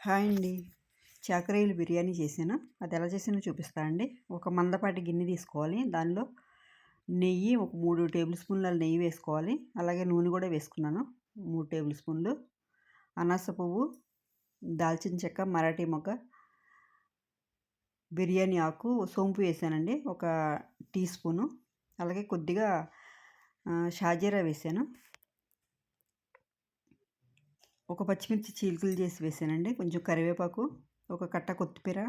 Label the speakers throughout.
Speaker 1: Hi అండి. చాకరీలు బిర్యానీ చేశాను? అది ఎలా చేసానో చూపిస్తా అండి? ఒక మందపాటి గిన్నె తీసుకోవాలి. దానిలో నెయ్యి ఒక మూడు టేబుల్ స్పూన్ల నెయ్యి వేసుకోవాలి. అలాగే నూనె కూడా వేసుకున్నాను. మూడు టేబుల్ స్పూన్లు. అనాస పువ్వు దాల్చిన చెక్క మరాఠీ మొగ్గ బిర్యానీ ఆకు సోంపు వేసానండి. ఒక టీ స్పూను. అలాగే కొద్దిగా షాజీరా వేసాను. ఒక పచ్చిమిర్చి చీలికలు చేసి వేసానండి. కొంచెం కరివేపాకు ఒక కట్ట కొత్తిమీర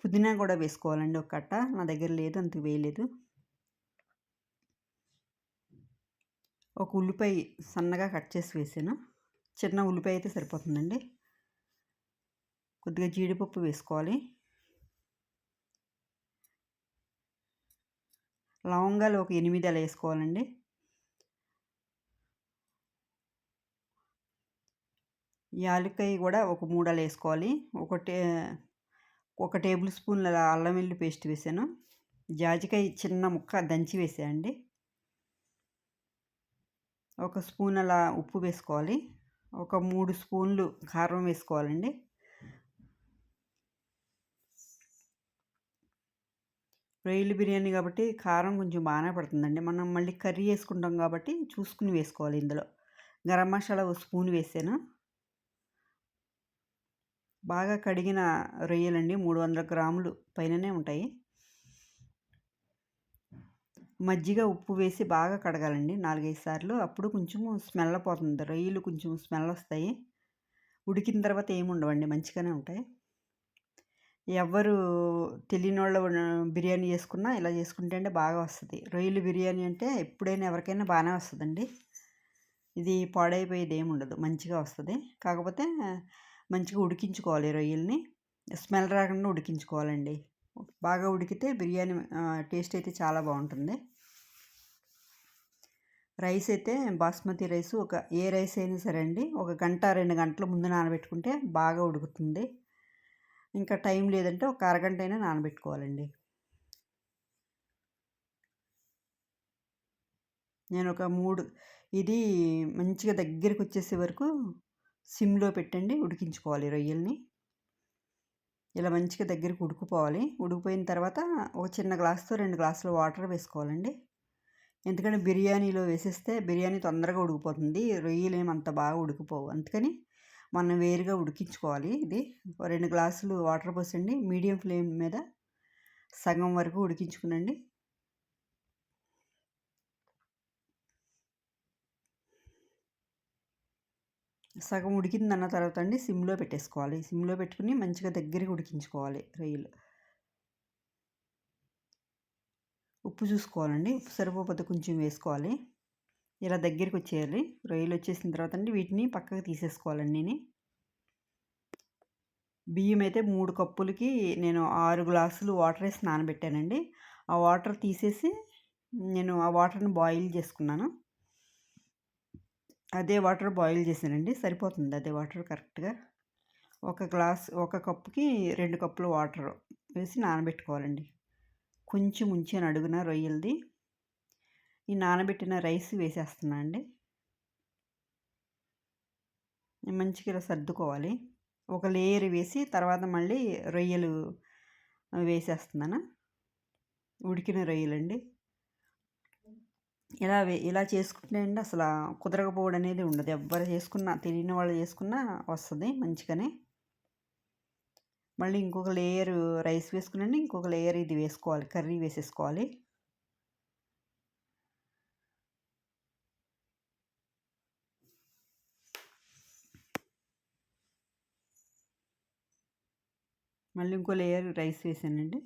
Speaker 1: పుదీనా కూడా వేసుకోవాలండి ఒక కట్ట. నా దగ్గర లేదు అంత వేయలేదు. ఒక ఉల్లిపాయ సన్నగా కట్ చేసి వేసాను. చిన్న ఉల్లిపాయ అయితే సరిపోతుందండి. కొద్దిగా జీడిపప్పు వేసుకోవాలి. లవంగాలు ఒక ఎనిమిది అలా వేసుకోవాలండి. యాలకాయ కూడా ఒక మూడలు వేసుకోవాలి. ఒకటి ఒక టేబుల్ స్పూన్ల అల్లం వెల్లి పేస్ట్ వేసాను. జాజికాయ చిన్న ముక్క దంచి వేసేయండి. ఒక స్పూన్ అలా ఉప్పు వేసుకోవాలి. ఒక మూడు స్పూన్లు కారం వేసుకోవాలండి. రొయ్యలు బిర్యానీ కాబట్టి కారం కొంచెం బాగానే పడుతుందండి. మనం మళ్ళీ కర్రీ వేసుకుంటాం కాబట్టి చూసుకుని వేసుకోవాలి ఇందులో. గరం మసాలా ఒక స్పూన్ వేసాను. బాగా కడిగిన రొయ్యలండి మూడు వందల గ్రాములు పైననే ఉంటాయి. మజ్జిగ ఉప్పు వేసి బాగా కడగాలండి నాలుగైదు సార్లు. అప్పుడు కొంచెం స్మెల్ పోతుంది. రొయ్యలు కొంచెం స్మెల్ వస్తాయి. ఉడికిన తర్వాత ఏముండవండి మంచిగానే ఉంటాయి. ఎవరు తెలియని వాళ్ళు బిర్యానీ చేసుకున్నా ఇలా చేసుకుంటే అంటే బాగా వస్తుంది. రొయ్యలు బిర్యానీ అంటే ఎప్పుడైనా ఎవరికైనా బాగానే వస్తుందండి. ఇది పాడైపోయేది ఏమి ఉండదు మంచిగా వస్తుంది. కాకపోతే మంచిగా ఉడికించుకోవాలి రొయ్యల్ని. స్మెల్ రాకుండా ఉడికించుకోవాలండి. బాగా ఉడికితే బిర్యానీ టేస్ట్ అయితే చాలా బాగుంటుంది. రైస్ అయితే బాస్మతి రైస్ ఒక ఏ రైస్ అయినా సరే అండి ఒక గంట రెండు గంటల ముందు నానబెట్టుకుంటే బాగా ఉడుకుతుంది. ఇంకా టైం లేదంటే ఒక అరగంట అయినా నానబెట్టుకోవాలండి. నేను ఒక మూడు ఇది మంచిగా దగ్గరికి వచ్చేసే వరకు సిమ్లో పెట్టండి ఉడికించుకోవాలి రొయ్యల్ని. ఇలా మంచిగా దగ్గరికి ఉడికిపోవాలి. ఉడికిపోయిన తర్వాత ఒక చిన్న గ్లాస్తో రెండు గ్లాసులు వాటర్ వేసుకోవాలండి. ఎందుకంటే బిర్యానీలో వేసేస్తే బిర్యానీ తొందరగా ఉడికిపోతుంది. రొయ్యలు ఏమి అంత బాగా ఉడికిపోవు. అందుకని మనం వేరుగా ఉడికించుకోవాలి ఇది. రెండు గ్లాసులు వాటర్ పోసండి. మీడియం ఫ్లేమ్ మీద సగం వరకు ఉడికించుకునండి. సగం ఉడికిందన్న తర్వాత అండి సిమ్లో పెట్టేసుకోవాలి. సిమ్లో పెట్టుకుని మంచిగా దగ్గరికి ఉడికించుకోవాలి రొయ్యలు ఉప్పు చూసుకోవాలండి. ఉప్పు సరిపోతే కొంచెం వేసుకోవాలి. ఇలా దగ్గరికి వచ్చేయాలి. రొయ్యలు వచ్చేసిన తర్వాత అండి వీటిని పక్కకు తీసేసుకోవాలండి బియ్యం అయితే మూడు కప్పులకి నేను ఆరు గ్లాసులు వాటర్ వేసి నానబెట్టానండి. ఆ వాటర్ తీసేసి నేను ఆ వాటర్ని బాయిల్ చేసుకున్నాను. అదే వాటర్ బాయిల్ చేశానండి. సరిపోతుంది అదే వాటర్ కరెక్ట్గా. ఒక గ్లాస్ ఒక కప్పుకి రెండు కప్పులు వాటర్ వేసి నానబెట్టుకోవాలండి. కొంచెం ఉంచాను అడుగున రొయ్యలది. ఈ నానబెట్టిన రైస్ వేసేస్తున్నా అండి. మంచిగా ఇలా సర్దుకోవాలి. ఒక లేయర్ వేసి తర్వాత మళ్ళీ రొయ్యలు వేసేస్తున్నాను. ఉడికిన రొయ్యలండి. ఇలా ఇలా చేసుకుంటే అండి అసలు కుదరకపోవడం అనేది ఉండదు. ఎవ్వరు చేసుకున్నా తెలియని వాళ్ళు చేసుకున్నా వస్తుంది మంచిగానే. మళ్ళీ ఇంకొక లేయర్ రైస్ వేసుకునండి ఇంకొక లేయర్ ఇది వేసుకోవాలి కర్రీ వేసేసుకోవాలి. మళ్ళీ ఇంకో లేయర్ రైస్ వేసానండి.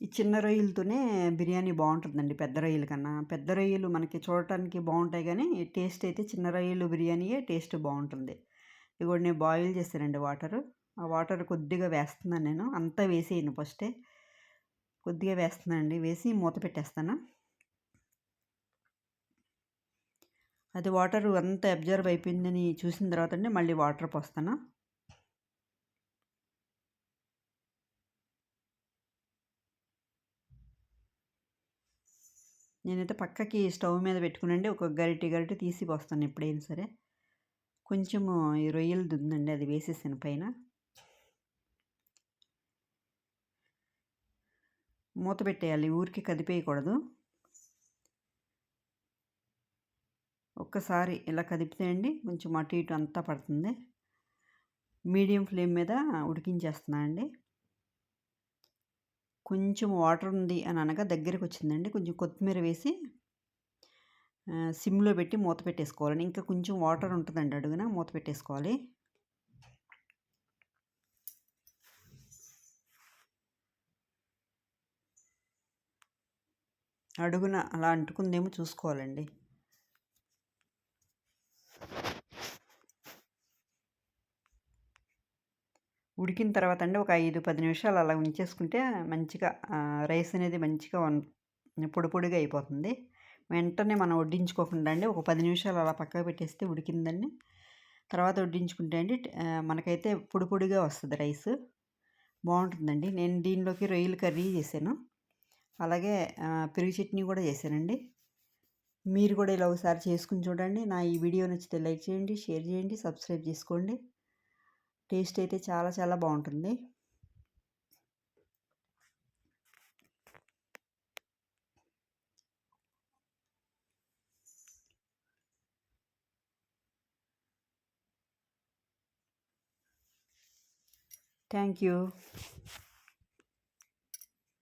Speaker 1: ఈ చిన్న రొయ్యలతోనే బిర్యానీ బాగుంటుందండి పెద్ద రొయ్యల కన్నా. పెద్ద రొయ్యలు మనకి చూడటానికి బాగుంటాయి కానీ టేస్ట్ అయితే చిన్న రొయ్యలు బిర్యానీయే టేస్ట్ బాగుంటుంది ఇవి నేను బాయిల్ చేశానండి వాటరు. ఆ వాటర్ కొద్దిగా వేస్తున్నాను నేను. అంతా వేసేయను ఫస్టే. కొద్దిగా వేస్తున్నానండి. వేసి మూత పెట్టేస్తాను. అది వాటర్ అంతా అబ్జర్వ్ అయిపోయిందని చూసిన తర్వాత అండి మళ్ళీ వాటర్ పోస్తాను. నేనైతే పక్కకి స్టవ్ మీద పెట్టుకునండి. ఒక గరిటె గరిటి తీసి పోస్తాను ఎప్పుడైనా సరే. కొంచెము ఈ రొయ్యలది ఉందండి అది వేసేసాను పైన. మూత పెట్టేయాలి. ఊరికి కదిపేయకూడదు. ఒక్కసారి ఇలా కదిపితే అండి కొంచెం అటు ఇటు అంతా పడుతుంది. మీడియం ఫ్లేమ్ మీద ఉడికించేస్తున్నా అండి కొంచెం వాటర్ ఉంది అని అనగా దగ్గరికి వచ్చిందండి. కొంచెం కొత్తిమీర వేసి సిమ్లో పెట్టి మూత పెట్టేసుకోవాలండి. ఇంకా కొంచెం వాటర్ ఉంటుందండి అడుగున మూత పెట్టేసుకోవాలి. అడుగున అలా అంటుకుందేమో చూసుకోవాలండి. ఉడికిన తర్వాత అండి ఒక ఐదు పది నిమిషాలు అలా ఉంచేసుకుంటే మంచిగా రైస్ అనేది మంచిగా పొడి పొడిగా అయిపోతుంది. వెంటనే మనం వడ్డించుకోకుండా అండి ఒక పది నిమిషాలు అలా పక్కకు పెట్టేస్తే ఉడికిందండి. తర్వాత వడ్డించుకుంటే అండి మనకైతే పొడి పొడిగా వస్తుంది రైస్. బాగుంటుందండి. నేను దీనిలోకి రొయ్యలు కర్రీ చేశాను. అలాగే పెరుగు చట్నీ కూడా చేశానండి. మీరు కూడా ఇలా ఒకసారి చేసుకుని చూడండి. నా ఈ వీడియో నచ్చితే లైక్ చేయండి షేర్ చేయండి సబ్స్క్రైబ్ చేసుకోండి. టేస్ట్ అయితే చాలా చాలా బాగుంటుంది. Thank you.